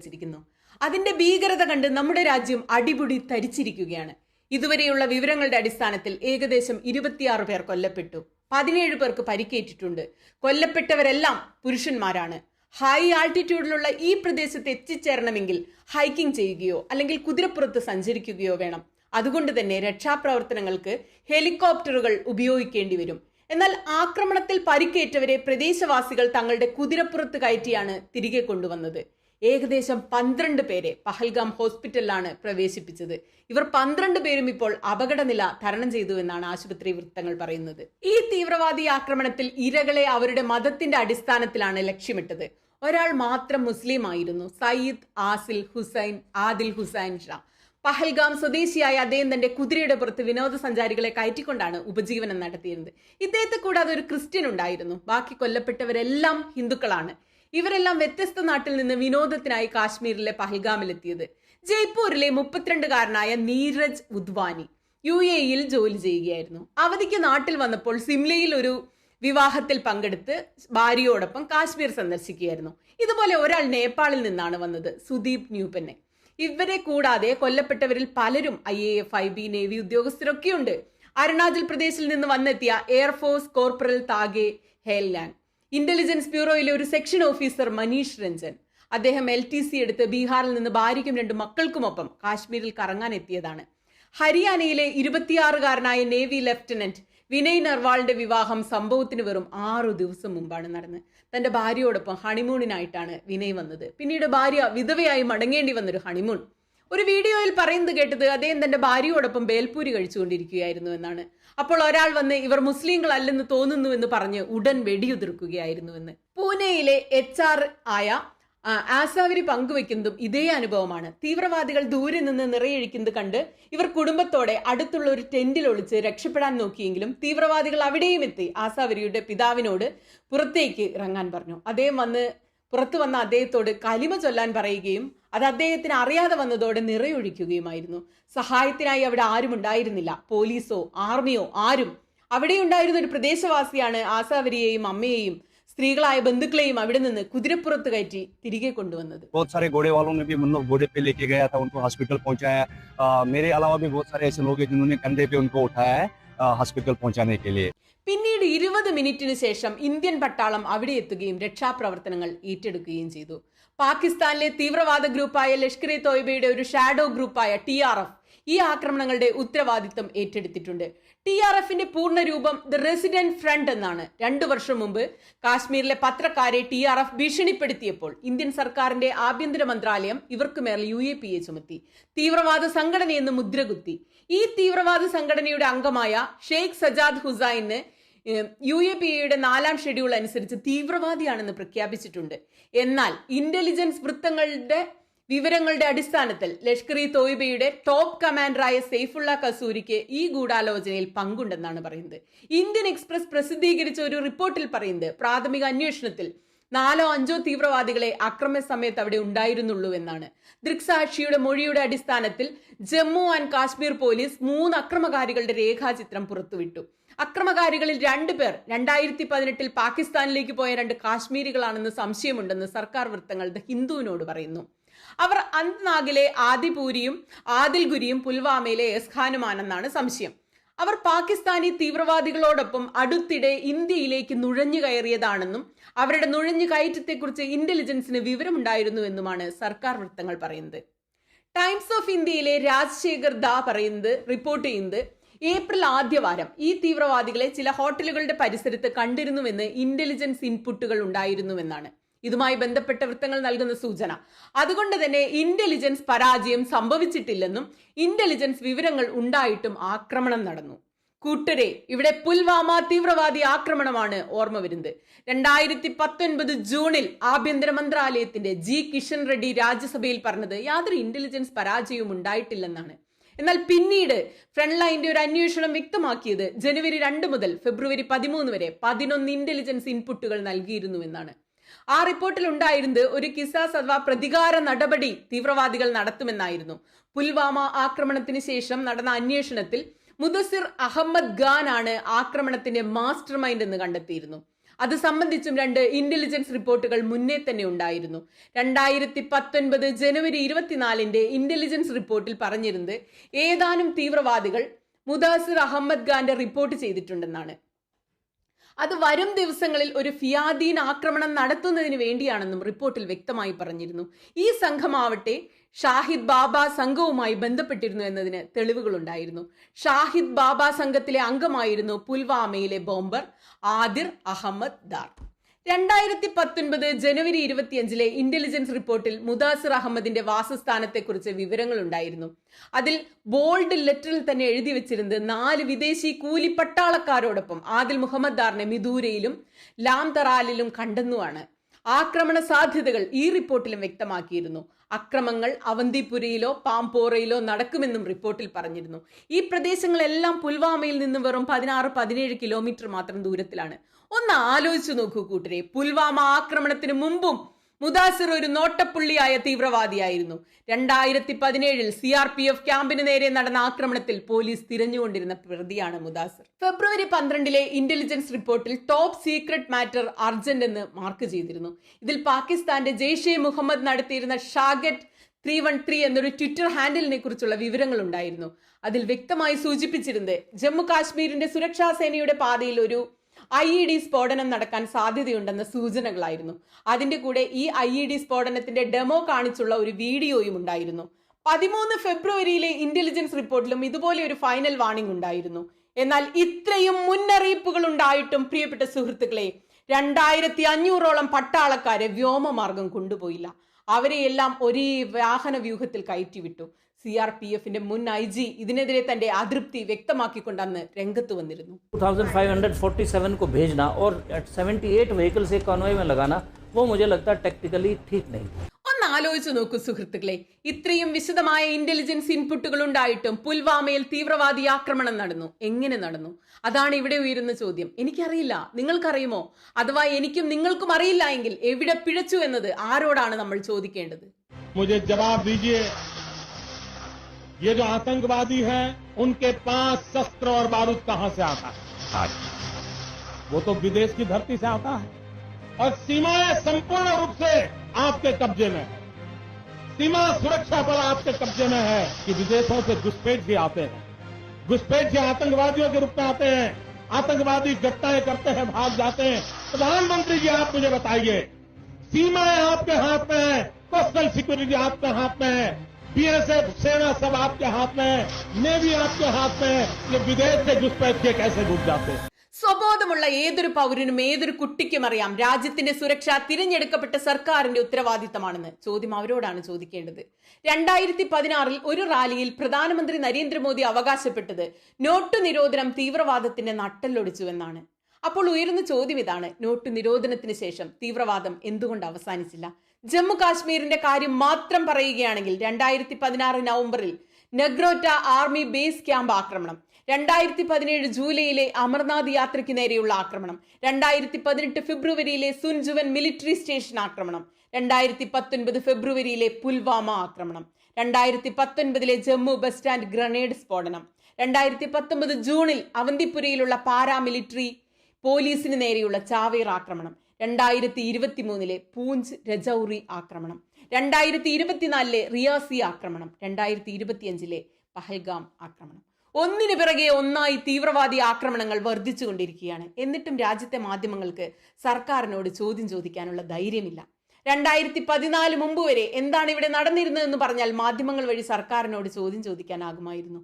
വെച്ചിരിക്കുന്നു അതിന്റെ ഭീകരത കണ്ട് നമ്മുടെ രാജ്യം അടിപൊടി തരിച്ചിരിക്കുകയാണ് ഇതുവരെയുള്ള വിവരങ്ങളുടെ അടിസ്ഥാനത്തിൽ ഏകദേശം ഇരുപത്തിയാറ് പേർ കൊല്ലപ്പെട്ടു. പതിനേഴ് പേർക്ക് പരിക്കേറ്റിട്ടുണ്ട്. കൊല്ലപ്പെട്ടവരെല്ലാം പുരുഷന്മാരാണ്. ഹൈ ആൾട്ടിറ്റ്യൂഡിലുള്ള ഈ പ്രദേശത്ത് എത്തിച്ചേരണമെങ്കിൽ ഹൈക്കിംഗ് ചെയ്യുകയോ അല്ലെങ്കിൽ കുതിരപ്പുറത്ത് സഞ്ചരിക്കുകയോ വേണം. അതുകൊണ്ട് തന്നെ രക്ഷാപ്രവർത്തനങ്ങൾക്ക് ഹെലികോപ്റ്ററുകൾ ഉപയോഗിക്കേണ്ടി വരും. എന്നാൽ ആക്രമണത്തിൽ പരിക്കേറ്റവരെ പ്രദേശവാസികൾ തങ്ങളുടെ കുതിരപ്പുറത്ത് കയറ്റിയാണ് തിരികെ കൊണ്ടുവന്നത്. ഏകദേശം പന്ത്രണ്ട് പേരെ പഹൽഗാം ഹോസ്പിറ്റലിലാണ് പ്രവേശിപ്പിച്ചത്. ഇവർ പന്ത്രണ്ട് പേരും ഇപ്പോൾ അപകടനില തരണം ചെയ്തു എന്നാണ് ആശുപത്രി വൃത്തങ്ങൾ പറയുന്നത്. ഈ തീവ്രവാദി ആക്രമണത്തിൽ ഇരകളെ അവരുടെ മതത്തിന്റെ അടിസ്ഥാനത്തിലാണ് ലക്ഷ്യമിട്ടത്. ഒരാൾ മാത്രം മുസ്ലിം ആയിരുന്നു. സയ്യിദ് ആസിൽ ഹുസൈൻ ആദിൽ ഹുസൈൻ ഷാ. പഹൽഗാം സ്വദേശിയായ അദ്ദേഹം തന്റെ കുതിരയുടെ പുറത്ത് വിനോദസഞ്ചാരികളെ കയറ്റിക്കൊണ്ടാണ് ഉപജീവനം നടത്തിയിരുന്നത്. ഇദ്ദേഹത്തെ കൂടാതെ ഒരു ക്രിസ്ത്യൻ ഉണ്ടായിരുന്നു. ബാക്കി കൊല്ലപ്പെട്ടവരെല്ലാം ഹിന്ദുക്കളാണ്. ഇവരെല്ലാം വ്യത്യസ്ത നാട്ടിൽ നിന്ന് വിനോദത്തിനായി കാശ്മീരിലെ പഹൽഗാമിലെത്തിയത്. ജയ്പൂരിലെ മുപ്പത്തിരണ്ടുകാരനായ നീരജ് ഉദ്വാനി യു എയിൽ ജോലി ചെയ്യുകയായിരുന്നു. അവധിക്ക് നാട്ടിൽ വന്നപ്പോൾ സിംലയിൽ ഒരു വിവാഹത്തിൽ പങ്കെടുത്ത് ഭാര്യയോടൊപ്പം കാശ്മീർ സന്ദർശിക്കുകയായിരുന്നു. ഇതുപോലെ ഒരാൾ നേപ്പാളിൽ നിന്നാണ് വന്നത് സുദീപ് ന്യൂപന്നെ. ഇവരെ കൂടാതെ കൊല്ലപ്പെട്ടവരിൽ പലരും I A F I B navy ഉദ്യോഗസ്ഥരൊക്കെയുണ്ട്. Arunachal പ്രദേശിൽ നിന്ന് വന്നെത്തിയ air force corporal Tage Hellang intelligence ബ്യൂറോയിലെ ഒരു സെക്ഷൻ ഓഫീസർ മനീഷ് രഞ്ജൻ അദ്ദേഹം എൽ ടി സി എടുത്ത് ബീഹാറിൽ നിന്ന് ഭാര്യയ്ക്കും രണ്ട് മക്കൾക്കുമൊപ്പം കാശ്മീരിൽ കറങ്ങാൻ എത്തിയതാണ്. ഹരിയാനയിലെ ഇരുപത്തിയാറുകാരനായ നേവി ലഫ്റ്റനന്റ് വിനയ് നർവാളിന്റെ വിവാഹം സംഭവത്തിന് വെറും ആറു ദിവസം മുമ്പാണ് നടന്നത്. തന്റെ ഭാര്യയോടൊപ്പം ഹണിമൂണിനായിട്ടാണ് വിനയ് വന്നത്. പിന്നീട് ഭാര്യ വിധവയായി മടങ്ങേണ്ടി വന്നൊരു ഹണിമൂൺ ഒരു വീഡിയോയിൽ പറയുന്നത് കേട്ടത് അദ്ദേഹം തന്റെ ഭാര്യയോടൊപ്പം ബേൽപൂരി കഴിച്ചുകൊണ്ടിരിക്കുകയായിരുന്നു എന്നാണ്. അപ്പോൾ ഒരാൾ വന്ന് ഇവർ മുസ്ലിങ്ങളല്ലെന്ന് തോന്നുന്നുവെന്ന് പറഞ്ഞ് ഉടൻ വെടിയുതിർക്കുകയായിരുന്നുവെന്ന്. പൂനെയിലെ എച്ച് ആർ ആയ ആസാവിരി പങ്കുവെക്കുന്നതും ഇതേ അനുഭവമാണ്. തീവ്രവാദികൾ ദൂരെ നിന്ന് നിറയൊഴിക്കുന്നത് കണ്ട് ഇവർ കുടുംബത്തോടെ അടുത്തുള്ള ഒരു ടെന്റിൽ ഒളിച്ച് രക്ഷപ്പെടാൻ നോക്കിയെങ്കിലും തീവ്രവാദികൾ അവിടെയും എത്തി ആസാവരിയുടെ പിതാവിനോട് പുറത്തേക്ക് ഇറങ്ങാൻ പറഞ്ഞു. അദ്ദേഹം വന്ന് പുറത്തു വന്ന അദ്ദേഹത്തോട് കലിമ ചൊല്ലാൻ പറയുകയും അത് അദ്ദേഹത്തിന് അറിയാതെ വന്നതോടെ നിറയൊഴിക്കുകയുമായിരുന്നു സഹായത്തിനായി അവിടെ ആരും ഉണ്ടായിരുന്നില്ല പോലീസോ ആർമിയോ ആരും അവിടെ ഉണ്ടായിരുന്ന ഒരു പ്രദേശവാസിയാണ് ആസാവരിയെയും അമ്മയെയും സ്ത്രീകളായ ബന്ധുക്കളെയും അവിടെ നിന്ന് കുതിരപ്പുറത്ത് കയറ്റി തിരികെ കൊണ്ടുവന്നത് बहुत सारे घोड़े वालों ने भी मतलब घोड़े पे लेके गया था उनको हॉस्पिटल पहुंचाया अ, मेरे अलावा भी बहुत सारे ऐसे लोग हैं जिन्होंने कंधे पे उनको उठाया है अ, हॉस्पिटल पहुंचाने के लिए പിന്നീട് ഇരുപത് മിനിറ്റിന് ശേഷം ഇന്ത്യൻ പട്ടാളം അവിടെ എത്തുകയും രക്ഷാപ്രവർത്തനങ്ങൾ ഏറ്റെടുക്കുകയും ചെയ്തു. പാകിസ്ഥാനിലെ തീവ്രവാദ ഗ്രൂപ്പായ ലഷ്കർ ഇ തോയ്ബയുടെ ഒരു ഷാഡോ ഗ്രൂപ്പായ ടി ആർ എഫ് ഈ ആക്രമണങ്ങളുടെ ഉത്തരവാദിത്തം ഏറ്റെടുത്തിട്ടുണ്ട്. ടി ആർ എഫിന്റെ പൂർണരൂപം ദ റെസിഡന്റ് ഫ്രണ്ട് എന്നാണ്. രണ്ടു വർഷം മുമ്പ് കാശ്മീരിലെ പത്രക്കാരെ ടി ആർ എഫ് ഭീഷണിപ്പെടുത്തിയപ്പോൾ ഇന്ത്യൻ സർക്കാരിന്റെ ആഭ്യന്തര മന്ത്രാലയം ഇവർക്ക് മേൽ യു എ പി എ ചുമത്തി. തീവ്രവാദ സംഘടനയെന്ന് മുദ്രകുത്തി. ഈ തീവ്രവാദ സംഘടനയുടെ അംഗമായ ഷെയ്ഖ് സജാദ് ഹുസൈന് യു എ പി എയുടെ നാലാം ഷെഡ്യൂൾ അനുസരിച്ച് തീവ്രവാദിയാണെന്ന് പ്രഖ്യാപിച്ചിട്ടുണ്ട്. എന്നാൽ ഇന്റലിജൻസ് വൃത്തങ്ങളുടെ വിവരങ്ങളുടെ അടിസ്ഥാനത്തിൽ ലഷ്കർ ഇ തോയ്ബയുടെ ടോപ്പ് കമാൻഡറായ സെയ്ഫുള്ള കസൂരിക്ക് ഈ ഗൂഢാലോചനയിൽ പങ്കുണ്ടെന്നാണ് പറയുന്നത്. ഇന്ത്യൻ എക്സ്പ്രസ് പ്രസിദ്ധീകരിച്ച ഒരു റിപ്പോർട്ടിൽ പറയുന്നത് പ്രാഥമിക അന്വേഷണത്തിൽ നാലോ അഞ്ചോ തീവ്രവാദികളെ അക്രമ സമയത്ത് അവിടെ ഉണ്ടായിരുന്നുള്ളൂ എന്നാണ്. ദൃക്സാക്ഷിയുടെ മൊഴിയുടെ അടിസ്ഥാനത്തിൽ ജമ്മു ആൻഡ് കാശ്മീർ പോലീസ് മൂന്ന് അക്രമകാരികളുടെ രേഖാചിത്രം പുറത്തുവിട്ടു. അക്രമകാരികളിൽ രണ്ടുപേർ രണ്ടായിരത്തി പതിനെട്ടിൽ പാകിസ്ഥാനിലേക്ക് പോയ രണ്ട് കാശ്മീരികളാണെന്ന് സംശയമുണ്ടെന്ന് സർക്കാർ വൃത്തങ്ങൾ ദ ഹിന്ദുവിനോട് പറയുന്നു. അവർ അന്ത്നാഗിലെ ആദിപൂരിയും ആദിൽഗുരിയും പുൽവാമയിലെ എസ്ഖാനുമാണെന്നാണ് സംശയം. അവർ പാകിസ്ഥാനി തീവ്രവാദികളോടൊപ്പം അടുത്തിടെ ഇന്ത്യയിലേക്ക് നുഴഞ്ഞു കയറിയതാണെന്നും അവരുടെ നുഴഞ്ഞു കയറ്റത്തെക്കുറിച്ച് ഇന്റലിജൻസിന് വിവരമുണ്ടായിരുന്നുവെന്നുമാണ് സർക്കാർ വൃത്തങ്ങൾ പറയുന്നത്. ടൈംസ് ഓഫ് ഇന്ത്യയിലെ രാജശേഖർ ദാ പറയുന്നത് റിപ്പോർട്ട് ചെയ്യുന്നത് ഏപ്രിൽ ആദ്യവാരം ഈ തീവ്രവാദികളെ ചില ഹോട്ടലുകളുടെ പരിസരത്ത് കണ്ടിരുന്നുവെന്ന് ഇന്റലിജൻസ് ഇൻപുട്ടുകൾ ഉണ്ടായിരുന്നുവെന്നാണ്. ഇതുമായി ബന്ധപ്പെട്ട വൃത്തങ്ങൾ നൽകുന്ന സൂചന. അതുകൊണ്ട് തന്നെ ഇന്റലിജൻസ് പരാജയം സംഭവിച്ചിട്ടില്ലെന്നും ഇന്റലിജൻസ് വിവരങ്ങൾ ഉണ്ടായിട്ടും ആക്രമണം നടന്നു. കൂട്ടരെ ഇവിടെ പുൽവാമ തീവ്രവാദി ആക്രമണമാണ് ഓർമ്മ വരുന്നത്. രണ്ടായിരത്തി പത്തൊൻപത് ജൂണിൽ ആഭ്യന്തര മന്ത്രാലയത്തിന്റെ ജി. കിഷൻ റെഡ്ഡി രാജ്യസഭയിൽ പറഞ്ഞത് യാതൊരു ഇന്റലിജൻസ് പരാജയവും ഉണ്ടായിട്ടില്ലെന്നാണ്. എന്നാൽ പിന്നീട് ഫ്രണ്ട് ലൈന്റെ ഒരു അന്വേഷണം വ്യക്തമാക്കിയത് ജനുവരി രണ്ട് മുതൽ ഫെബ്രുവരി പതിമൂന്ന് വരെ പതിനൊന്ന് ഇന്റലിജൻസ് ഇൻപുട്ടുകൾ നൽകിയിരുന്നു എന്നാണ് ആ റിപ്പോർട്ടിൽ ഉണ്ടായിരുന്നത് ഒരു കിസാസ് അഥവാ പ്രതികാര നടപടി തീവ്രവാദികൾ നടത്തുമെന്നായിരുന്നു. പുൽവാമ ആക്രമണത്തിന് ശേഷം നടന്ന അന്വേഷണത്തിൽ മുദസിർ അഹമ്മദ് ഖാൻ ആണ് ആക്രമണത്തിന്റെ മാസ്റ്റർ മൈൻഡ് എന്ന് കണ്ടെത്തിയിരുന്നു. അത് സംബന്ധിച്ചും രണ്ട് ഇന്റലിജൻസ് റിപ്പോർട്ടുകൾ മുന്നേ തന്നെ ഉണ്ടായിരുന്നു. രണ്ടായിരത്തി പത്തൊൻപത് ജനുവരി ഇരുപത്തിനാലിന്റെ ഇന്റലിജൻസ് റിപ്പോർട്ടിൽ പറഞ്ഞിരുന്നത് ഏതാനും തീവ്രവാദികൾ മുദാസിർ അഹമ്മദ് ഖാന്റെ റിപ്പോർട്ട് ചെയ്തിട്ടുണ്ടെന്നാണ്. അത് വരും ദിവസങ്ങളിൽ ഒരു ഫിയാദീൻ ആക്രമണം നടത്തുന്നതിന് വേണ്ടിയാണെന്നും റിപ്പോർട്ടിൽ വ്യക്തമായി പറഞ്ഞിരുന്നു. ഈ സംഘമാവട്ടെ ഷാഹിദ് ബാബ സംഘവുമായി ബന്ധപ്പെട്ടിരുന്നു എന്നതിന് തെളിവുകളുണ്ടായിരുന്നു. ഷാഹിദ് ബാബ സംഘത്തിലെ അംഗമായിരുന്നു പുൽവാമയിലെ ബോംബർ. ആദിർ അഹമ്മദ് ദാർ. രണ്ടായിരത്തി പത്തൊൻപത് ജനുവരി ഇരുപത്തിയഞ്ചിലെ ഇന്റലിജൻസ് റിപ്പോർട്ടിൽ മുദാസിർ അഹമ്മദിന്റെ വിവരങ്ങൾ ഉണ്ടായിരുന്നു. അതിൽ ബോൾഡ് ലെറ്ററിൽ തന്നെ എഴുതി വെച്ചിരുന്നത് നാല് വിദേശി കൂലി പട്ടാളക്കാരോടൊപ്പം ആദിൽ മുഹമ്മദ് ദാറിനെ മിദൂരയിലും ലാം തറാലിലും കണ്ടെന്നുമാണ്. ആക്രമണ സാധ്യതകൾ ഈ റിപ്പോർട്ടിലും വ്യക്തമാക്കിയിരുന്നു. അക്രമങ്ങൾ അവന്തിപുരയിലോ പാംപോറയിലോ നടക്കുമെന്നും റിപ്പോർട്ടിൽ പറഞ്ഞിരുന്നു. ഈ പ്രദേശങ്ങളെല്ലാം പുൽവാമയിൽ നിന്ന് വെറും പതിനാറ് പതിനേഴ് കിലോമീറ്റർ മാത്രം ദൂരത്തിലാണ്. ഒന്ന് ആലോചിച്ചു നോക്കൂ കൂട്ടരെ. പുൽവാമ ആക്രമണത്തിന് മുമ്പും മുദാസിർ ഒരു നോട്ടപ്പുള്ളിയായ തീവ്രവാദിയായിരുന്നു. രണ്ടായിരത്തി പതിനേഴിൽ സി ആർ പി എഫ് ക്യാമ്പിന് നേരെ നടന്ന ആക്രമണത്തിൽ പോലീസ് തിരഞ്ഞുകൊണ്ടിരുന്ന പ്രതിയാണ് മുദാസിർ. ഫെബ്രുവരി പന്ത്രണ്ടിലെ ഇന്റലിജൻസ് റിപ്പോർട്ടിൽ ടോപ്പ് സീക്രട്ട് മാറ്റർ അർജന്റ് എന്ന് മാർക്ക് ചെയ്തിരുന്നു. ഇതിൽ പാകിസ്ഥാന്റെ ജെയ്ഷെ മുഹമ്മദ് നടത്തിയിരുന്ന ഷാഗറ്റ് ത്രീ വൺ ത്രീ എന്നൊരു ട്വിറ്റർ ഹാൻഡിലിനെ കുറിച്ചുള്ള വിവരങ്ങൾ ഉണ്ടായിരുന്നു അതിൽ വ്യക്തമായി സൂചിപ്പിച്ചിരുന്നത് ജമ്മു കാശ്മീരിന്റെ സുരക്ഷാ സേനയുടെ പാതയിൽ ഒരു ഐ ഇ ഡി സ്ഫോടനം നടക്കാൻ സാധ്യതയുണ്ടെന്ന സൂചനകളായിരുന്നു. അതിന്റെ കൂടെ ഈ ഐ ഇ ഡി സ്ഫോടനത്തിന്റെ ഡെമോ കാണിച്ചുള്ള ഒരു വീഡിയോയും ഉണ്ടായിരുന്നു. പതിമൂന്ന് ഫെബ്രുവരിയിലെ ഇന്റലിജൻസ് റിപ്പോർട്ടിലും ഇതുപോലെ ഒരു ഫൈനൽ വാണിംഗ് ഉണ്ടായിരുന്നു. എന്നാൽ ഇത്രയും മുന്നറിയിപ്പുകൾ ഉണ്ടായിട്ടും പ്രിയപ്പെട്ട സുഹൃത്തുക്കളെ രണ്ടായിരത്തി അഞ്ഞൂറോളം പട്ടാളക്കാരെ വ്യോമമാർഗം കൊണ്ടുപോയില്ല. അവരെയെല്ലാം ഒരേ വാഹന വ്യൂഹത്തിൽ കയറ്റിവിട്ടു. സി ആർ പി എഫിന്റെ മുൻ ഐ ജി ഇതിനെതിരെ തന്റെ അതൃപ്തി വ്യക്തമാക്കിക്കൊണ്ട് അന്ന് രംഗത്ത് വന്നിരുന്നു 2547 को भेजना और 78 व्हीकल से कॉन्वॉय में लगाना वो मुझे लगता है टेक्निकली ठीक नहीं ഒന്ന് ആലോചിച്ചു നോക്കൂ സുഹൃത്തുക്കളെ ഇത്രയും വിശദമായ ഇന്റലിജൻസ് ഇൻപുട്ടുകൾ ഉണ്ടായിട്ടും പുൽവാമയിൽ തീവ്രവാദി ആക്രമണം നടന്നു എങ്ങനെ നടന്നു അതാണ് ഇവിടെ ഉയരുന്ന ചോദ്യം എനിക്കറിയില്ല നിങ്ങൾക്കറിയുമോ അഥവാ എനിക്കും നിങ്ങൾക്കും അറിയില്ല എങ്കിൽ എവിടെ പിഴച്ചു എന്നത് ആരോടാണ് നമ്മൾ ചോദിക്കേണ്ടത് मुझे जवाब दीजिए ये जो आतंकवादी हैं उनके पास शस्त्र और बारूद कहाँ से आता है? वो तो विदेश की धरती से आता है। और सीमाएँ संपूर्ण रूप से आपके कब्जे में है। सीमा सुरक्षा बल आपके कब्जे में है कि विदेशों से घुसपैठ भी आते हैं। घुसपैठ भी आतंकवादियों के रूप में आते हैं। आतंकवादी घटनाएँ करते हैं भाग जाते हैं। प्रधानमंत्री जी आप मुझे बताइए सीमाएँ आपके हाथ में है? कोस्टल सिक्योरिटी आपके हाथ में है? बीएसएफ सेना सब आपके हाथ में है नेवी आपके हाथ में है ये विदेश से घुसपैठ के कैसे घुस जाते हैं സ്വബോധമുള്ള ഏതൊരു പൗരനും ഏതൊരു കുട്ടിക്കും അറിയാം രാജ്യത്തിന്റെ സുരക്ഷ തിരഞ്ഞെടുക്കപ്പെട്ട സർക്കാരിന്റെ ഉത്തരവാദിത്തമാണെന്ന് ചോദ്യം അവരോടാണ് ചോദിക്കേണ്ടത് രണ്ടായിരത്തി പതിനാറിൽ ഒരു റാലിയിൽ പ്രധാനമന്ത്രി നരേന്ദ്രമോദി അവകാശപ്പെട്ടത് നോട്ട് നിരോധനം തീവ്രവാദത്തിന്റെ നട്ടല്ലൊടിച്ചുവെന്നാണ് അപ്പോൾ ഉയരുന്ന ചോദ്യം ഇതാണ് നോട്ട് നിരോധനത്തിന് ശേഷം തീവ്രവാദം എന്തുകൊണ്ട് അവസാനിച്ചില്ല ജമ്മു കാശ്മീരിന്റെ കാര്യം മാത്രം പറയുകയാണെങ്കിൽ രണ്ടായിരത്തി പതിനാറ് നവംബറിൽ നെഗ്രോറ്റ ആർമി ബേസ് ക്യാമ്പ് ആക്രമണം രണ്ടായിരത്തി പതിനേഴ് ജൂലൈയിലെ അമർനാഥ് യാത്രയ്ക്ക് നേരെയുള്ള ആക്രമണം രണ്ടായിരത്തി പതിനെട്ട് ഫെബ്രുവരിയിലെ സുൻജുവൻ മിലിറ്ററി സ്റ്റേഷൻ ആക്രമണം രണ്ടായിരത്തി പത്തൊൻപത് ഫെബ്രുവരിയിലെ പുൽവാമ ആക്രമണം രണ്ടായിരത്തി പത്തൊൻപതിലെ ജമ്മു ബസ് സ്റ്റാൻഡ് ഗ്രനേഡ് സ്ഫോടനം രണ്ടായിരത്തി പത്തൊമ്പത് ജൂണിൽ അവന്തിപുരയിലുള്ള പാരാമിലിറ്ററി പോലീസിന് നേരെയുള്ള ചാവേർ ആക്രമണം രണ്ടായിരത്തി ഇരുപത്തി മൂന്നിലെ പൂഞ്ച് രജൌറി ആക്രമണം. രണ്ടായിരത്തി ഇരുപത്തിനാലിലെ റിയാസി ആക്രമണം. രണ്ടായിരത്തി ഇരുപത്തിയഞ്ചിലെ പഹൽഗാം ആക്രമണം. ഒന്നിനു പിറകെ ഒന്നായി തീവ്രവാദി ആക്രമണങ്ങൾ വർദ്ധിച്ചുകൊണ്ടിരിക്കുകയാണ്. എന്നിട്ടും രാജ്യത്തെ മാധ്യമങ്ങൾക്ക് സർക്കാരിനോട് ചോദ്യം ചോദിക്കാനുള്ള ധൈര്യമില്ല. രണ്ടായിരത്തി പതിനാല് മുമ്പ് വരെ എന്താണ് ഇവിടെ നടന്നിരുന്നതെന്ന് പറഞ്ഞാൽ മാധ്യമങ്ങൾ വഴി സർക്കാരിനോട് ചോദ്യം ചോദിക്കാനാകുമായിരുന്നു.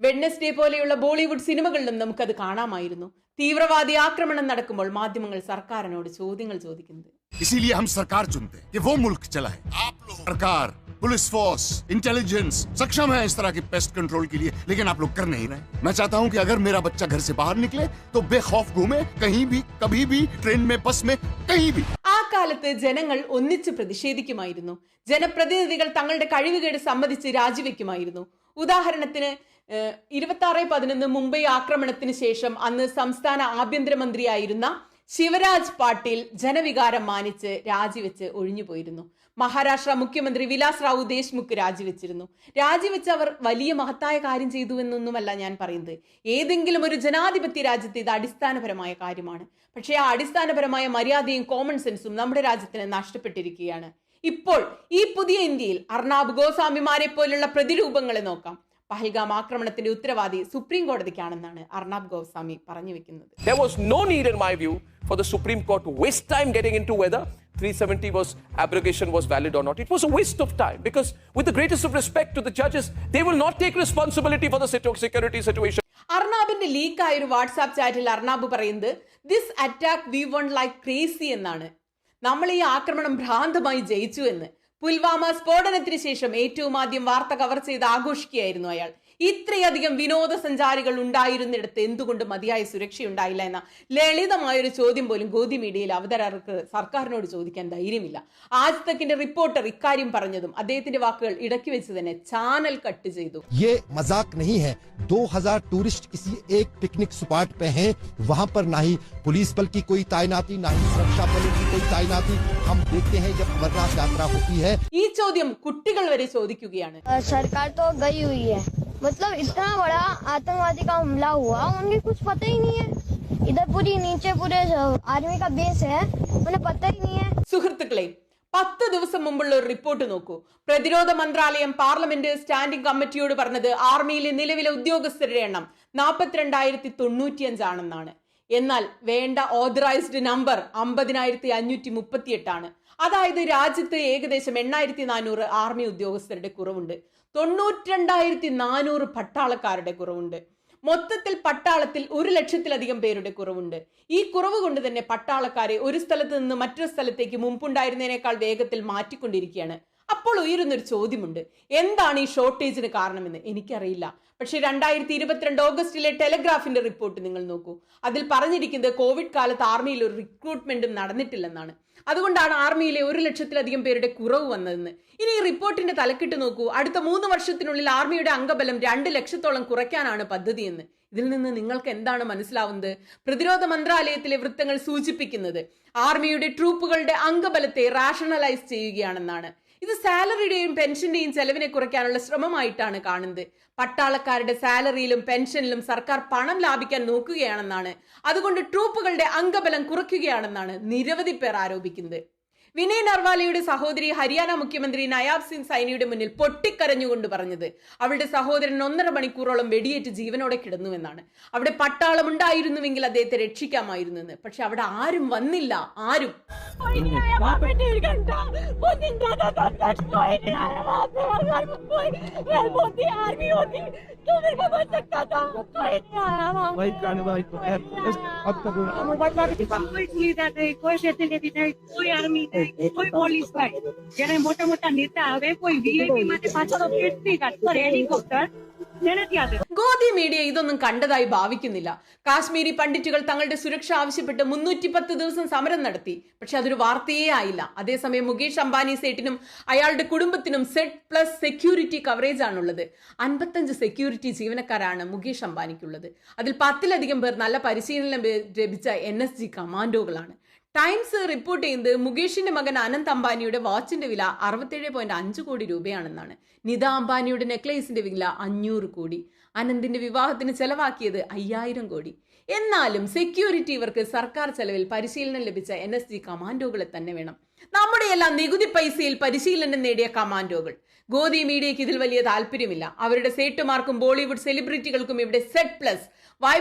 വെഡ്നസ്ഡേ പോലെയുള്ള ബോളിവുഡ് സിനിമകളിലും നമുക്കത് കാണാമായിരുന്നു. തീവ്രവാദി ആക്രമണം നടക്കുമ്പോൾ മാധ്യമങ്ങൾ സർക്കാരിനോട് ചോദ്യങ്ങൾ ചോദിക്കുന്നത് इसीलिए हम सरकार चुनते हैं कि वो मुल्क चलाए आप लोग सरकार पुलिस फोर्स इंटेलिजेंस सक्षम है इस तरह की पेस्ट कंट्रोल के लिए लेकिन आप लोग कर नहीं रहे मैं चाहता हूं कि अगर मेरा बच्चा घर से बाहर निकले तो बेखौफ घूमे कहीं भी कभी भी ट्रेन में बस में कहीं भी ആ കാലത്ത് ജനങ്ങൾ ഒന്നിച്ച് പ്രതിഷേധിക്കുമായിരുന്നു ജനപ്രതിനിധികൾ തങ്ങളുടെ കഴിവുകേട് സമ്മതിച്ച് രാജിവെക്കുമായിരുന്നു ഉദാഹരണത്തിന് ഇരുപത്തി ആറ് പതിനൊന്ന് മുംബൈ ആക്രമണത്തിന് ശേഷം അന്ന് സംസ്ഥാന ആഭ്യന്തരമന്ത്രിയായിരുന്ന ശിവരാജ് പാട്ടീൽ ജനവികാരം മാനിച്ച് രാജിവെച്ച് ഒഴിഞ്ഞുപോയിരുന്നു. മഹാരാഷ്ട്ര മുഖ്യമന്ത്രി വിലാസ് റാവു ദേശ്മുഖ് രാജിവെച്ചിരുന്നു. രാജിവെച്ച് അവർ വലിയ മഹത്തായ കാര്യം ചെയ്തു എന്നൊന്നുമല്ല ഞാൻ പറയുന്നത്. ഏതെങ്കിലും ഒരു ജനാധിപത്യ രാജ്യത്ത് ഇത് അടിസ്ഥാനപരമായ കാര്യമാണ്. പക്ഷേ ആ അടിസ്ഥാനപരമായ മര്യാദയും കോമൺ സെൻസും നമ്മുടെ രാജ്യത്തിന് നഷ്ടപ്പെട്ടിരിക്കുകയാണ്. ഇപ്പോൾ ഈ പുതിയ ഇന്ത്യയിൽ അർണാബ് ഗോസ്വാമിമാരെ പോലുള്ള പ്രതിരൂപങ്ങളെ നോക്കാം പഹൽഗാം ആക്രമണത്തിന്റെ ഉത്തരവാദി സുപ്രീം കോടതിക്കാണെന്നാണ് അർണാബ് ഗോസ്വാമി പറഞ്ഞു വെക്കുന്നത് There was no need, in my view, for the Supreme Court to waste time getting into whether 370 was abrogation was valid or not. It was a waste of time because, with the greatest of respect to the judges, they will not take responsibility for the security situation. അർണാബിന്റെ ലീക്കായ ഒരു WhatsApp ചാറ്റിൽ അർണാബ് പറയുന്നത് this attack we won like crazy എന്നാണ് നമ്മൾ ഈ ആക്രമണം ഭ്രാന്തമായി ജയിച്ചു എന്ന്. പുൽവാമ സ്ഫോടനത്തിന് ശേഷം ഏറ്റവും ആദ്യം വാർത്ത കവർ ചെയ്ത് ആഘോഷിക്കുകയായിരുന്നു അയാൾ. ഇത്രയധികം വിനോദസഞ്ചാരികൾ ഉണ്ടായിരുന്നിടത്ത് എന്തുകൊണ്ട് മതിയായ സുരക്ഷയുണ്ടായില്ല എന്ന ലളിതമായൊരു ചോദ്യം പോലും ഗോദി മീഡിയയിൽ അവതാരകർക്ക് സർക്കാരിനോട് ചോദിക്കാൻ ധൈര്യമില്ല ആജ് തക്കിന്റെ റിപ്പോർട്ടർ ഇക്കാര്യം പറഞ്ഞതും അദ്ദേഹത്തിന്റെ വാക്കുകൾ ഇടയ്ക്ക് വെച്ച് തന്നെ ചാനൽ കട്ട് ചെയ്തു ये मजाक नहीं है 2000 टूरिस्ट किसी एक पिकनिक स्पॉट पे हैं वहां पर ना ही पुलिस बल की कोई तैनाती ना ही सुरक्षा बलों की कोई तैनाती हम देखते हैं जब अमरनाथ यात्रा होती है ഈ ചോദ്യം കുട്ടികൾ വരെ ചോദിക്കുകയാണ് अ, सरकार तो गई हुई है मतलब इतना बड़ा आतंकवादी का हमला हुआ उनके कुछ पता ही नहीं है इधर पूरी नीचे पूरे आर्मी का बेस है उन्हें पता ही नहीं है സുഹൃത്തുക്കളെ പത്ത് ദിവസം മുമ്പുള്ള ഒരു റിപ്പോർട്ട് നോക്കൂ പ്രതിരോധ മന്ത്രാലയം പാർലമെന്റ് സ്റ്റാൻഡിംഗ് കമ്മിറ്റിയോട് പറഞ്ഞത് ആർമിയിലെ നിലവിലെ ഉദ്യോഗസ്ഥരുടെ എണ്ണം നാൽപ്പത്തിരണ്ടായിരത്തി തൊണ്ണൂറ്റിയഞ്ചാണെന്നാണ് എന്നാൽ വേണ്ട ഓതറൈസ്ഡ് നമ്പർ അമ്പതിനായിരത്തി അഞ്ഞൂറ്റി മുപ്പത്തിയെട്ടാണ് അതായത് രാജ്യത്ത് ഏകദേശം എണ്ണായിരത്തി നാനൂറ് ആർമി ഉദ്യോഗസ്ഥരുടെ കുറവുണ്ട് തൊണ്ണൂറ്റിരണ്ടായിരത്തി നാനൂറ് പട്ടാളക്കാരുടെ കുറവുണ്ട്. മൊത്തത്തിൽ പട്ടാളത്തിൽ ഒരു ലക്ഷത്തിലധികം പേരുടെ കുറവുണ്ട്. ഈ കുറവ് കൊണ്ട് തന്നെ പട്ടാളക്കാരെ ഒരു സ്ഥലത്ത് നിന്ന് മറ്റൊരു സ്ഥലത്തേക്ക് മുമ്പുണ്ടായിരുന്നതിനേക്കാൾ വേഗത്തിൽ മാറ്റിക്കൊണ്ടിരിക്കുകയാണ്. അപ്പോൾ ഉയരുന്നൊരു ചോദ്യമുണ്ട്. എന്താണ് ഈ ഷോർട്ടേജിന് കാരണമെന്ന് എനിക്കറിയില്ല. പക്ഷേ രണ്ടായിരത്തി ഇരുപത്തിരണ്ട് ഓഗസ്റ്റിലെ ടെലഗ്രാഫിന്റെ റിപ്പോർട്ട് നിങ്ങൾ നോക്കൂ. അതിൽ പറഞ്ഞിരിക്കുന്നത് കോവിഡ് കാലത്ത് ആർമിയിൽ ഒരു റിക്രൂട്ട്മെന്റും നടന്നിട്ടില്ലെന്നാണ്. അതുകൊണ്ടാണ് ആർമിയിലെ ഒരു ലക്ഷത്തിലധികം പേരുടെ കുറവ് വന്നതെന്ന്. ഇനി ഈ റിപ്പോർട്ടിന്റെ തലക്കെട്ട് നോക്കൂ. അടുത്ത മൂന്ന് വർഷത്തിനുള്ളിൽ ആർമിയുടെ അംഗബലം രണ്ട് ലക്ഷത്തോളം കുറയ്ക്കാനാണ് പദ്ധതിയെന്ന്. ഇതിൽ നിന്ന് നിങ്ങൾക്ക് എന്താണ് മനസ്സിലാവുന്നത്? പ്രതിരോധ മന്ത്രാലയത്തിലെ വൃത്തങ്ങൾ സൂചിപ്പിക്കുന്നത് ആർമിയുടെ ട്രൂപ്പുകളുടെ അംഗബലത്തെ റാഷണലൈസ് ചെയ്യുകയാണെന്നാണ്. ഇത് സാലറിയുടെയും പെൻഷന്റെയും ചെലവിനെ കുറയ്ക്കാനുള്ള ശ്രമമായിട്ടാണ് കാണുന്നത്. പട്ടാളക്കാരുടെ സാലറിയിലും പെൻഷനിലും സർക്കാർ പണം ലാഭിക്കാൻ നോക്കുകയാണെന്നാണ്. അതുകൊണ്ട് ട്രൂപ്പുകളുടെ അംഗബലം കുറയ്ക്കുകയാണെന്നാണ് നിരവധി പേർ ആരോപിക്കുന്നത്. വിനയ് നർവാലയുടെ സഹോദരി ഹരിയാന മുഖ്യമന്ത്രി നയാബ് സിംഗ് സൈനിയുടെ മുന്നിൽ പൊട്ടിക്കരഞ്ഞുകൊണ്ട് പറഞ്ഞത് അവളുടെ സഹോദരൻ ഒന്നര മണിക്കൂറോളം വെടിയേറ്റ് ജീവനോടെ കിടന്നുവെന്നാണ് അവിടെ പട്ടാളം ഉണ്ടായിരുന്നുവെങ്കിൽ അദ്ദേഹത്തെ രക്ഷിക്കാമായിരുന്നു എന്ന് പക്ഷെ അവിടെ ആരും വന്നില്ല ആരും कोई नहीं आया वहाँ पे डेढ़ घंटा वो दिन ज्यादा था तक कोई नहीं आया वहाँ पे और घर में कोई हेल्प होती आर्मी કોઈ પોલીસ ભાઈ જેને મોટા મોટા નેતા આવે કોઈ વીઆઈપી માટે પાછળ કેટલી ગાડી હેલિકોપ્ટર ഗോദി മീഡിയ ഇതൊന്നും കണ്ടതായി ഭാവിക്കുന്നില്ല. കാശ്മീരി പണ്ഡിറ്റുകൾ തങ്ങളുടെ സുരക്ഷ ആവശ്യപ്പെട്ട് മുന്നൂറ്റി പത്ത് ദിവസം സമരം നടത്തി. പക്ഷെ അതൊരു വാർത്തയേ ആയില്ല. അതേസമയം മുകേഷ് അംബാനി സേട്ടിനും അയാളുടെ കുടുംബത്തിനും സെറ്റ് പ്ലസ് സെക്യൂരിറ്റി കവറേജ് ആണുള്ളത്. അൻപത്തഞ്ച് സെക്യൂരിറ്റി ജീവനക്കാരാണ് മുകേഷ് അംബാനിക്കുള്ളത്. അതിൽ പത്തിലധികം പേർ നല്ല പരിശീലനം ലഭിച്ച എൻ എസ് ജി കമാൻഡോകളാണ്. ടൈംസ് റിപ്പോർട്ട് ചെയ്യുന്നത് മുകേഷിന്റെ മകൻ അനന്ത് അംബാനിയുടെ വാച്ചിന്റെ വില അറുപത്തേഴ് പോയിന്റ് അഞ്ച് കോടി രൂപയാണെന്നാണ്. നിത അംബാനിയുടെ നെക്ലേസിന്റെ വില അഞ്ഞൂറ് കോടി. അനന്തിന്റെ വിവാഹത്തിന് ചെലവാക്കിയത് അയ്യായിരം കോടി. എന്നാലും സെക്യൂരിറ്റി ഇവർക്ക് സർക്കാർ ചെലവിൽ പരിശീലനം ലഭിച്ച എൻ എസ് ജി കമാൻഡോകളെ തന്നെ വേണം. നമ്മുടെ എല്ലാം നികുതി പൈസയിൽ പരിശീലനം നേടിയ കമാൻഡോകൾ. ഗോദി മീഡിയയ്ക്ക് ഇതിൽ വലിയ താല്പര്യമില്ല. അവരുടെ സേട്ടുമാർക്കും ബോളിവുഡ് സെലിബ്രിറ്റികൾക്കും ഇവിടെ സെറ്റ് പ്ലസ്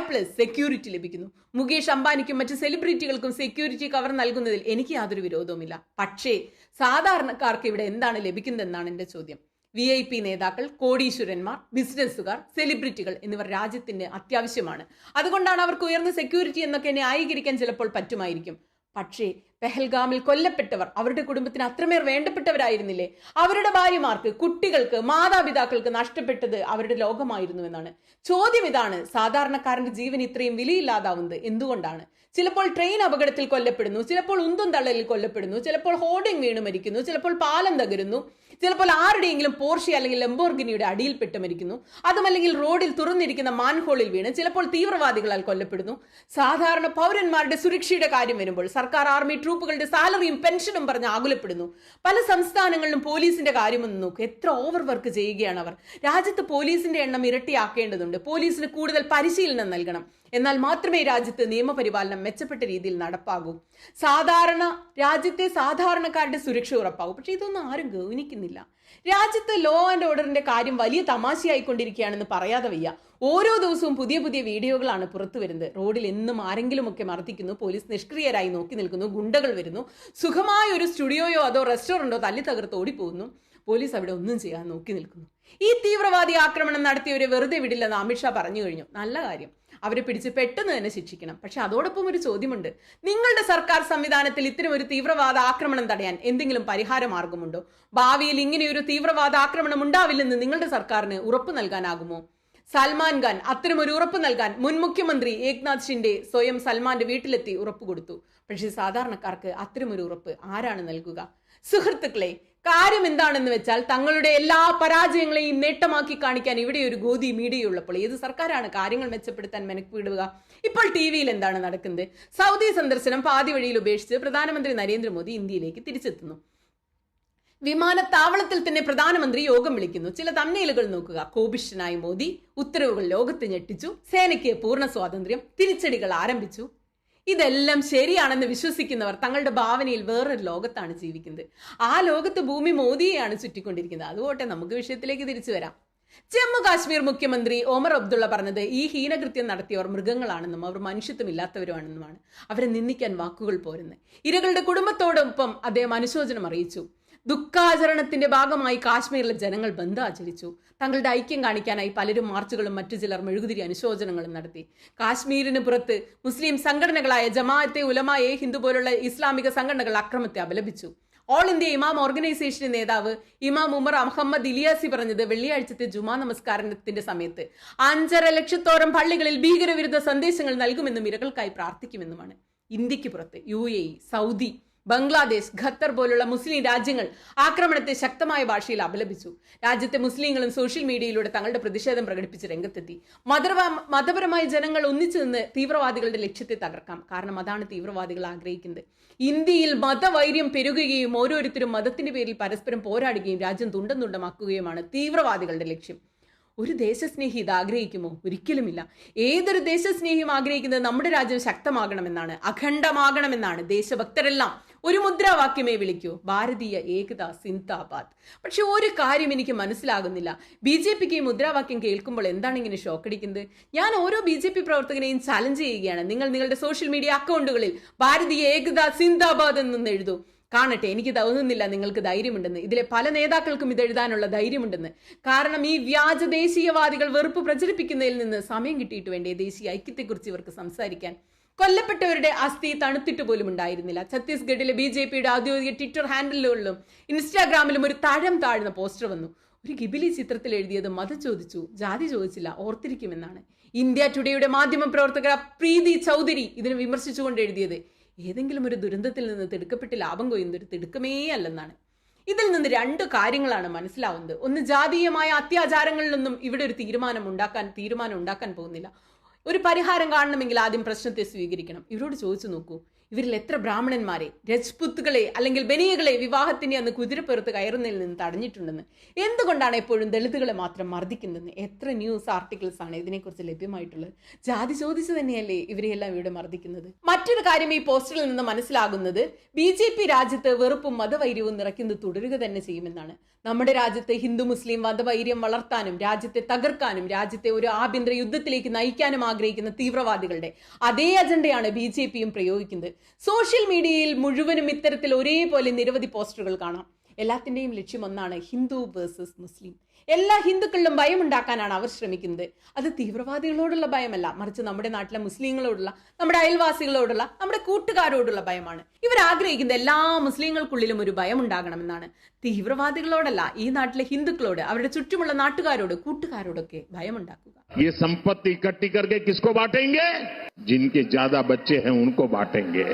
പ്ലസ് സെക്യൂരിറ്റി ലഭിക്കുന്നു. മുകേഷ് അംബാനിക്കും മറ്റ് സെലിബ്രിറ്റികൾക്കും സെക്യൂരിറ്റി കവർ നൽകുന്നതിൽ എനിക്ക് യാതൊരു വിരോധവുമില്ല. പക്ഷേ സാധാരണക്കാർക്ക് ഇവിടെ എന്താണ് ലഭിക്കുന്നതെന്നാണ് എന്റെ ചോദ്യം. വി ഐ പി നേതാക്കൾ കോടീശ്വരന്മാർ ബിസിനസ്സുകാർ സെലിബ്രിറ്റികൾ എന്നിവർ രാജ്യത്തിന് അത്യാവശ്യമാണ്. അതുകൊണ്ടാണ് അവർക്ക് ഉയർന്ന സെക്യൂരിറ്റി എന്നൊക്കെ ന്യായീകരിക്കാൻ ചിലപ്പോൾ പറ്റുമായിരിക്കും. പക്ഷേ പെഹൽഗാമിൽ കൊല്ലപ്പെട്ടവർ അവരുടെ കുടുംബത്തിന് അത്രമേർ വേണ്ടപ്പെട്ടവരായിരുന്നില്ലേ? അവരുടെ ഭാര്യമാർക്ക് കുട്ടികൾക്ക് മാതാപിതാക്കൾക്ക് നഷ്ടപ്പെട്ടത് അവരുടെ ലോകമായിരുന്നു എന്നാണ്. ചോദ്യം ഇതാണ് സാധാരണക്കാരന്റെ ജീവൻ ഇത്രയും വിലയില്ലാതാവുന്നത് എന്തുകൊണ്ടാണ്? ചിലപ്പോൾ ട്രെയിൻ അപകടത്തിൽ കൊല്ലപ്പെടുന്നു ചിലപ്പോൾ ഉന്തും തള്ളലിൽ കൊല്ലപ്പെടുന്നു ചിലപ്പോൾ ഹോർഡിംഗ് വീണ് മരിക്കുന്നു ചിലപ്പോൾ പാലം തകരുന്നു. ചിലപ്പോൾ ആരുടെയെങ്കിലും പോർഷി അല്ലെങ്കിൽ ലംബോർഗിനിയുടെ അടിയിൽപ്പെട്ട് മരിക്കുന്നു അതുമല്ലെങ്കിൽ റോഡിൽ തുറന്നിരിക്കുന്ന മാൻഹോളിൽ വീണ് ചിലപ്പോൾ തീവ്രവാദികളാൽ കൊല്ലപ്പെടുന്നു. സാധാരണ പൗരന്മാരുടെ സുരക്ഷയുടെ കാര്യം വരുമ്പോൾ സർക്കാർ ആർമി ട്രൂപ്പുകളുടെ സാലറിയും പെൻഷനും പറഞ്ഞ് ആകുലപ്പെടുന്നു. പല സംസ്ഥാനങ്ങളിലും പോലീസിന്റെ കാര്യമൊന്ന് നോക്കൂ. എത്ര ഓവർ വർക്ക് ചെയ്യുകയാണ് അവർ. രാജ്യത്ത് പോലീസിന്റെ എണ്ണം ഇരട്ടിയാക്കേണ്ടതുണ്ട്. പോലീസിന് കൂടുതൽ പരിശീലനം നൽകണം. എന്നാൽ മാത്രമേ രാജ്യത്ത് നിയമപരിപാലനം മെച്ചപ്പെട്ട രീതിയിൽ നടപ്പാകൂ. സാധാരണ രാജ്യത്തെ സാധാരണക്കാരുടെ സുരക്ഷ ഉറപ്പാകും. പക്ഷേ ഇതൊന്നും ആരും ഗൗനിക്കുന്നില്ല. രാജ്യത്ത് ലോ ആൻഡ് ഓർഡറിന്റെ കാര്യം വലിയ തമാശയായിക്കൊണ്ടിരിക്കുകയാണെന്ന് പറയാതെ വയ്യ. ഓരോ ദിവസവും പുതിയ പുതിയ വീഡിയോകളാണ് പുറത്തു വരുന്നത്. റോഡിൽ എന്നും ആരെങ്കിലുമൊക്കെ മർദ്ദിക്കുന്നു പോലീസ് നിഷ്ക്രിയരായി നോക്കി നിൽക്കുന്നു ഗുണ്ടകൾ വരുന്നു സുഖമായ ഒരു സ്റ്റുഡിയോയോ അതോ റെസ്റ്റോറന്റോ തല്ലി തകർത്ത് ഓടിപ്പോകുന്നു പോലീസ് അവിടെ ഒന്നും ചെയ്യാൻ നോക്കി നിൽക്കുന്നു ഈ തീവ്രവാദി ആക്രമണം നടത്തിയവരെ വെറുതെ വിടില്ലെന്ന് അമിത്ഷാ പറഞ്ഞു കഴിഞ്ഞു. നല്ല കാര്യം. അവരെ പിടിച്ച് പെട്ടെന്ന് തന്നെ ശിക്ഷിക്കണം. പക്ഷെ അതോടൊപ്പം ഒരു ചോദ്യമുണ്ട്. നിങ്ങളുടെ സർക്കാർ സംവിധാനത്തിൽ ഇത്തരം ഒരു തീവ്രവാദ ആക്രമണം തടയാൻ എന്തെങ്കിലും പരിഹാര മാർഗമുണ്ടോ? ഭാവിയിൽ ഇങ്ങനെയൊരു തീവ്രവാദ ആക്രമണം ഉണ്ടാവില്ലെന്ന് നിങ്ങളുടെ സർക്കാരിന് ഉറപ്പ് നൽകാനാകുമോ? സൽമാൻ ഖാൻ അത്തരം ഒരു ഉറപ്പ് നൽകാൻ മുൻ മുഖ്യമന്ത്രി ഏക്നാഥ് ഷിൻഡെ സ്വയം സൽമാന്റെ വീട്ടിലെത്തി ഉറപ്പ് കൊടുത്തു. പക്ഷേ സാധാരണക്കാർക്ക് അത്തരമൊരു ഉറപ്പ് ആരാണ് നൽകുക? സുഹൃത്തുക്കളെ കാര്യം എന്താണെന്ന് വെച്ചാൽ തങ്ങളുടെ എല്ലാ പരാജയങ്ങളെയും നേട്ടമാക്കി കാണിക്കാൻ ഇവിടെ ഒരു ഗോതി മീഡിയ ഉള്ളപ്പോൾ ഏത് സർക്കാരാണ് കാര്യങ്ങൾ മെച്ചപ്പെടുത്താൻ മെനക്കിടുക? ഇപ്പോൾ ടി വിയിൽ എന്താണ് നടക്കുന്നത്? സൗദി സന്ദർശനം പാതി വഴിയിൽ ഉപേക്ഷിച്ച് പ്രധാനമന്ത്രി നരേന്ദ്രമോദി ഇന്ത്യയിലേക്ക് തിരിച്ചെത്തുന്നു. വിമാനത്താവളത്തിൽ തന്നെ പ്രധാനമന്ത്രി യോഗം വിളിക്കുന്നു. ചില തമ്മയിലുകൾ നോക്കുക. കോപിഷ്ഠനായ മോദി ഉത്തരവുകൾ ലോകത്തെ ഞെട്ടിച്ചു. സേനയ്ക്ക് പൂർണ സ്വാതന്ത്ര്യം. തിരിച്ചടികൾ ആരംഭിച്ചു. ഇതെല്ലാം ശരിയാണെന്ന് വിശ്വസിക്കുന്നവർ തങ്ങളുടെ ഭാവനയിൽ വേറൊരു ലോകത്താണ് ജീവിക്കുന്നത്. ആ ലോകത്ത് ഭൂമി മോദിയെയാണ് ചുറ്റിക്കൊണ്ടിരിക്കുന്നത്. അതുകൊട്ടെ നമുക്ക് വിഷയത്തിലേക്ക് തിരിച്ചു വരാം. ജമ്മു കാശ്മീർ മുഖ്യമന്ത്രി ഒമർ അബ്ദുള്ള പറഞ്ഞത് ഈ ഹീനകൃത്യം നടത്തിയവർ മൃഗങ്ങളാണെന്നും അവർ മനുഷ്യത്വമില്ലാത്തവരുമാണെന്നുമാണ്. അവരെ നിന്ദിക്കാൻ വാക്കുകൾ പോരുന്നത്. ഇരകളുടെ കുടുംബത്തോടൊപ്പം അദ്ദേഹം അനുശോചനം അറിയിച്ചു. ദുഃഖാചരണത്തിന്റെ ഭാഗമായി കാശ്മീരിലെ ജനങ്ങൾ ബന്ധാചരിച്ചു. തങ്ങളുടെ ഐക്യം കാണിക്കാനായി പലരും മാർച്ചുകളും മറ്റു ചിലർ മെഴുകുതിരി അനുശോചനങ്ങളും നടത്തി. കാശ്മീരിന് പുറത്ത് മുസ്ലിം സംഘടനകളായ ജമാഅത്തെ ഉലമായെ ഹിന്ദു പോലുള്ള ഇസ്ലാമിക സംഘടനകൾ അക്രമത്തെ അപലപിച്ചു. ഓൾ ഇന്ത്യ ഇമാം ഓർഗനൈസേഷന്റെ നേതാവ് ഇമാം ഉമർ അഹമ്മദ് ഇലിയാസി പറഞ്ഞത് വെള്ളിയാഴ്ചത്തെ ജുമാ നമസ്കാരത്തിന്റെ സമയത്ത് അഞ്ചര ലക്ഷത്തോളം പള്ളികളിൽ ഭീകരവിരുദ്ധ സന്ദേശങ്ങൾ നൽകുമെന്നും ഇരകൾക്കായി പ്രാർത്ഥിക്കുമെന്നുമാണ്. ഇന്ത്യയ്ക്ക് പുറത്ത് യു സൗദി ബംഗ്ലാദേശ് ഖത്തർ പോലുള്ള മുസ്ലിം രാജ്യങ്ങൾ ആക്രമണത്തെ ശക്തമായ ഭാഷയിൽ അപലപിച്ചു. രാജ്യത്തെ മുസ്ലിങ്ങളും സോഷ്യൽ മീഡിയയിലൂടെ തങ്ങളുടെ പ്രതിഷേധം പ്രകടിപ്പിച്ച് രംഗത്തെത്തി. മതപരമായ ജനങ്ങൾ ഒന്നിച്ചു നിന്ന് തീവ്രവാദികളുടെ ലക്ഷ്യത്തെ തകർക്കാം. കാരണം അതാണ് തീവ്രവാദികൾ ആഗ്രഹിക്കുന്നത്. ഇന്ത്യയിൽ മതവൈര്യം പെരുകുകയും ഓരോരുത്തരും മതത്തിന്റെ പേരിൽ പരസ്പരം പോരാടുകയും രാജ്യം തുണ്ടം തുണ്ടമാക്കുകയുമാണ് തീവ്രവാദികളുടെ ലക്ഷ്യം. ഒരു ദേശസ്നേഹി ഇത് ആഗ്രഹിക്കുമോ? ഒരിക്കലുമില്ല. ഏതൊരു ദേശസ്നേഹിയും ആഗ്രഹിക്കുന്നത് നമ്മുടെ രാജ്യം ശക്തമാകണമെന്നാണ് അഖണ്ഡമാകണമെന്നാണ്. ദേശഭക്തരെല്ലാം ഒരു മുദ്രാവാക്യമേ വിളിക്കൂ. ഭാരതീയ ഏകതാ സിന്താബാദ് പക്ഷെ ഒരു കാര്യം എനിക്ക് മനസ്സിലാകുന്നില്ല. ബി ജെ പിക്ക് ഈ മുദ്രാവാക്യം കേൾക്കുമ്പോൾ എന്താണ് ഇങ്ങനെ ഷോക്കടിക്കുന്നത്? ഞാൻ ഓരോ ബി ജെ പി പ്രവർത്തകനെയും ചലഞ്ച് ചെയ്യുകയാണ്. നിങ്ങൾ നിങ്ങളുടെ സോഷ്യൽ മീഡിയ അക്കൗണ്ടുകളിൽ ഭാരതീയ ഏകതാ സിന്താബാദ് എന്നൊന്ന് എഴുതൂ. കാണട്ടെ എനിക്ക് തോന്നുന്നില്ല നിങ്ങൾക്ക് ധൈര്യമുണ്ടെന്ന്. ഇതിലെ പല നേതാക്കൾക്കും ഇത് എഴുതാനുള്ള ധൈര്യമുണ്ടെന്ന്. കാരണം ഈ വ്യാജ ദേശീയവാദികൾ വെറുപ്പ് പ്രചരിപ്പിക്കുന്നതിൽ നിന്ന് സമയം കിട്ടിയിട്ട് വേണ്ടേ ദേശീയ ഐക്യത്തെക്കുറിച്ച് ഇവർക്ക് സംസാരിക്കാൻ? കൊല്ലപ്പെട്ടവരുടെ അസ്ഥി തണുത്തിട്ട് പോലും ഉണ്ടായിരുന്നില്ല. ഛത്തീസ്ഗഡിലെ ബി ജെ പിയുടെ ഔദ്യോഗിക ട്വിറ്റർ ഹാൻഡിലുകളിലും ഇൻസ്റ്റാഗ്രാമിലും ഒരു തഴം താഴ്ന്ന പോസ്റ്റർ വന്നു. ഒരു ഗിബിലി ചിത്രത്തിൽ എഴുതിയത് മത ചോദിച്ചു ജാതി ചോദിച്ചില്ല ഓർത്തിരിക്കുമെന്നാണ്. ഇന്ത്യ ടുഡേയുടെ മാധ്യമ പ്രവർത്തക പ്രീതി ചൗധരി ഇതിനെ വിമർശിച്ചുകൊണ്ട് എഴുതിയത്. ഏതെങ്കിലും ഒരു ദുരന്തത്തിൽ നിന്ന് തിടുക്കപ്പെട്ട് ലാഭം കൊയ്യുന്ന ഒരു തിടുക്കമേ അല്ലെന്നാണ്. ഇതിൽ നിന്ന് രണ്ട് കാര്യങ്ങളാണ് മനസ്സിലാവുന്നത്. ഒന്ന് ജാതീയമായ അത്യാചാരങ്ങളിലൊന്നും ഇവിടെ ഒരു തീരുമാനം ഉണ്ടാക്കാൻ തീരുമാനം ഉണ്ടാക്കാൻ പോകുന്നില്ല. ഒരു പരിഹാരം കാണണമെങ്കിൽ ആദ്യം പ്രശ്നത്തെ സ്വീകരിക്കണം. ഇവരോട് ചോദിച്ചു നോക്കൂ. ഇവരിൽ എത്ര ബ്രാഹ്മണന്മാരെ രജ്പുത്തുകളെ അല്ലെങ്കിൽ ബനിയകളെ വിവാഹത്തിന് അന്ന് കുതിരപ്പുറത്ത് കയറുന്നതിൽ നിന്ന് തടഞ്ഞിട്ടുണ്ടെന്ന്. എന്തുകൊണ്ടാണ് എപ്പോഴും ദളിതുകളെ മാത്രം മർദ്ദിക്കുന്നതെന്ന്? എത്ര ന്യൂസ് ആർട്ടിക്കിൾസ് ആണ് ഇതിനെക്കുറിച്ച് ലഭ്യമായിട്ടുള്ളത്? ജാതി ചോദിച്ചു തന്നെയല്ലേ ഇവരെയെല്ലാം ഇവിടെ മർദ്ദിക്കുന്നത്? മറ്റൊരു കാര്യം ഈ പോസ്റ്ററിൽ നിന്ന് മനസ്സിലാകുന്നത് ബി ജെ പി രാജ്യത്ത് വെറുപ്പും മതവൈര്യവും നിറയ്ക്കുന്നത് തുടരുക തന്നെ ചെയ്യുമെന്നാണ്. നമ്മുടെ രാജ്യത്തെ ഹിന്ദു മുസ്ലിം മതവൈര്യം വളർത്താനും രാജ്യത്തെ തകർക്കാനും രാജ്യത്തെ ഒരു ആഭ്യന്തര യുദ്ധത്തിലേക്ക് നയിക്കാനും ആഗ്രഹിക്കുന്ന തീവ്രവാദികളുടെ അതേ അജണ്ടയാണ് ബി ജെ പിയും പ്രയോഗിക്കുന്നത്. സോഷ്യൽ മീഡിയയിൽ മുഴുവനും ഇത്തരത്തിൽ ഒരേപോലെ നിരവധി പോസ്റ്ററുകൾ കാണാം. എല്ലാത്തിന്റെയും ലക്ഷ്യം ഒന്നാണ് ഹിന്ദു വേഴ്സസ് മുസ്ലിം. എല്ലാ ഹിന്ദുക്കളിലും ഭയം ഉണ്ടാക്കാനാണ് അവർ ശ്രമിക്കുന്നത്. അത് തീവ്രവാദികളോടുള്ള ഭയമല്ല. മറിച്ച് നമ്മുടെ നാട്ടിലെ മുസ്ലിങ്ങളോടുള്ള നമ്മുടെ അയൽവാസികളോടുള്ള നമ്മുടെ കൂട്ടുകാരോടുള്ള ഭയമാണ്. ഇവർ ആഗ്രഹിക്കുന്നത് എല്ലാ മുസ്ലിങ്ങൾക്കുള്ളിലും ഒരു ഭയം ഉണ്ടാകണമെന്നാണ് തീവ്രവാദികളോടല്ല ഈ നാട്ടിലെ ഹിന്ദുക്കളോട് അവരുടെ ചുറ്റുമുള്ള നാട്ടുകാരോട് കൂട്ടുകാരോടൊക്കെ ഭയം ഉണ്ടാക്കുക ഈ സമ്പത്തി കട്ടിക്കർക്ക് കിസ്കോ ബാട്ടേങ്കെ ജിൻകെ ജാഥാ ബച്ചേ ഹെ ഉൻകോ ബാട്ടേങ്കെ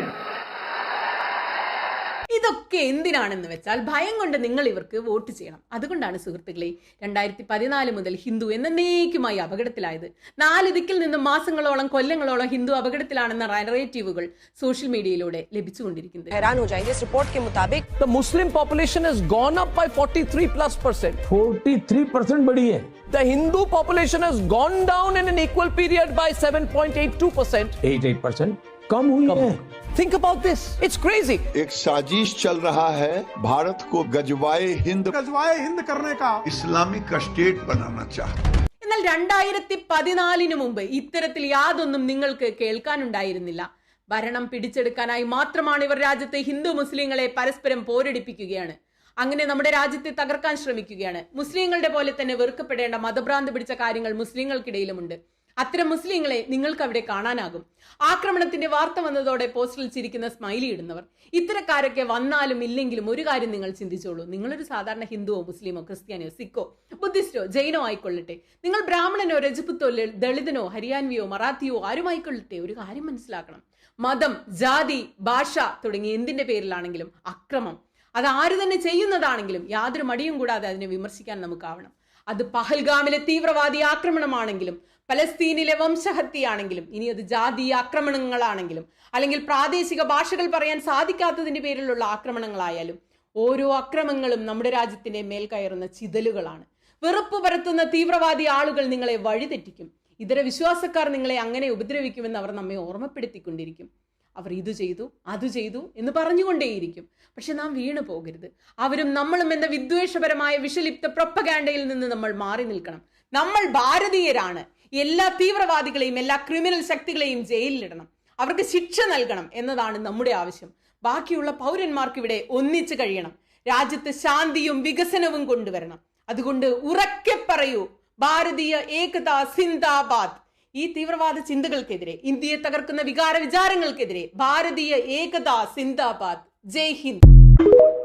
ഇതൊക്കെ എന്തിനാണെന്ന് വെച്ചാൽ ഭയം കൊണ്ട് നിങ്ങൾ ഇവർക്ക് വോട്ട് ചെയ്യണം അതുകൊണ്ടാണ് സുഹൃത്തുക്കളെ രണ്ടായിരത്തി പതിനാല് മുതൽ ഹിന്ദു എന്നേക്കുമായി അപകടത്തിലായത് നാല് ദിക്കിൽ നിന്നും മാസങ്ങളോളം കൊല്ലങ്ങളോളം ഹിന്ദു അപകടത്തിലാണെന്ന നറേറ്റീവുകൾ സോഷ്യൽ മീഡിയയിലൂടെ ലഭിച്ചുകൊണ്ടിരിക്കുന്നത് हैरान हो जाएंगे इस रिपोर्ट के मुताबिक The Muslim population has gone up by 43 plus percent. 43 percent बढ़ी है The Hindu population has gone down in an equal period by 7.82 percent. 88 percent कम हुई है Think about this. It's crazy. एक साजिश चल रहा है भारत को गजवाए हिंद गजवाए हिंद करने का इस्लामिक स्टेट बनाना चाहता എന്നാൽ രണ്ടായിരത്തി പതിനാലിന് മുമ്പ് ഇത്തരത്തിൽ യാതൊന്നും നിങ്ങൾക്ക് കേൾക്കാനുണ്ടായിരുന്നില്ല ഭരണം പിടിച്ചെടുക്കാനായി മാത്രമാണ് ഇവർ രാജ്യത്തെ ഹിന്ദു മുസ്ലിങ്ങളെ പരസ്പരം പോരടിപ്പിക്കുകയാണ് അങ്ങനെ നമ്മുടെ രാജ്യത്തെ തകർക്കാൻ ശ്രമിക്കുകയാണ് മുസ്ലിങ്ങളുടെ പോലെ തന്നെ വെറുക്കപ്പെടേണ്ട മതഭ്രാന്ത് പിടിച്ച കാര്യങ്ങൾ മുസ്ലിങ്ങൾക്കിടയിലുമുണ്ട് അത്തരം മുസ്ലിങ്ങളെ നിങ്ങൾക്ക് അവിടെ കാണാനാകും. ആക്രമണത്തിന്റെ വാർത്ത വന്നതോടെ പോസ്റ്ററിൽ ചിരിക്കുന്ന സ്മൈലി ഇടുന്നവർ. ഇത്തരക്കാരൊക്കെ വന്നാലും ഇല്ലെങ്കിലും ഒരു കാര്യം നിങ്ങൾ ചിന്തിച്ചോളൂ. നിങ്ങളൊരു സാധാരണ ഹിന്ദുവോ മുസ്ലിമോ ക്രിസ്ത്യാനിയോ സിഖോ ബുദ്ധിസ്റ്റോ ജൈനോ ആയിക്കൊള്ളട്ടെ. നിങ്ങൾ ബ്രാഹ്മണനോ രജപുത്തോ ദളിതനോ ഹരിയാൻവിയോ മറാത്തിയോ ആരുമായിക്കൊള്ളട്ടെ? ഒരു കാര്യം മനസ്സിലാക്കണം. മതം ജാതി ഭാഷ തുടങ്ങി എന്തിന്റെ പേരിലാണെങ്കിലും അക്രമം. അത് ആര് തന്നെ ചെയ്യുന്നതാണെങ്കിലും യാതൊരു മടിയും കൂടാതെ അതിനെ വിമർശിക്കാൻ നമുക്കാവണം. അത് പഹൽഗാമിലെ തീവ്രവാദി ആക്രമണമാണെങ്കിലും പലസ്തീനിലെ വംശഹത്യയാണെങ്കിലും ഇനി അത് ജാതീയ ആക്രമണങ്ങളാണെങ്കിലും അല്ലെങ്കിൽ പ്രാദേശിക ഭാഷകൾ പറയാൻ സാധിക്കാത്തതിന്റെ പേരിലുള്ള ആക്രമണങ്ങളായാലും ഓരോ അക്രമങ്ങളും നമ്മുടെ രാജ്യത്തിന്റെ മേൽ കയറുന്ന ചിതലുകളാണ്. വെറുപ്പ് പരത്തുന്ന തീവ്രവാദി ആളുകൾ നിങ്ങളെ വഴിതെറ്റിക്കും. ഇതര വിശ്വാസക്കാർ നിങ്ങളെ അങ്ങനെ ഉപദ്രവിക്കുമെന്ന് അവർ നമ്മെ ഓർമ്മപ്പെടുത്തിക്കൊണ്ടിരിക്കും. അവർ ഇത് ചെയ്തു അത് ചെയ്തു എന്ന് പറഞ്ഞുകൊണ്ടേയിരിക്കും. പക്ഷെ നാം വീണു പോകരുത്. അവരും നമ്മളും എന്ന വിദ്വേഷപരമായ വിഷലിപ്ത പ്രൊപ്പഗാൻഡയിൽ നിന്ന് നമ്മൾ മാറി നിൽക്കണം. നമ്മൾ ഭാരതീയരാണ്. എല്ലാ തീവ്രവാദികളെയും എല്ലാ ക്രിമിനൽ ശക്തികളെയും ജയിലിലിടണം. അവർക്ക് ശിക്ഷ നൽകണം എന്നതാണ് നമ്മുടെ ആവശ്യം. ബാക്കിയുള്ള പൗരന്മാർക്ക് ഇവിടെ ഒന്നിച്ചു കഴിയണം. രാജ്യത്ത് ശാന്തിയും വികസനവും കൊണ്ടുവരണം. അതുകൊണ്ട് ഉറക്കെ പറയൂ ഭാരതീയ ഏകതാ സിന്ദാബാദ്. ഈ തീവ്രവാദ ചിന്തകൾക്കെതിരെ ഇന്ത്യയെ തകർക്കുന്ന വികാര വിചാരങ്ങൾക്കെതിരെ ഭാരതീയ ഏകതാ സിന്ദാബാദ്. ജയ് ഹിന്ദ്.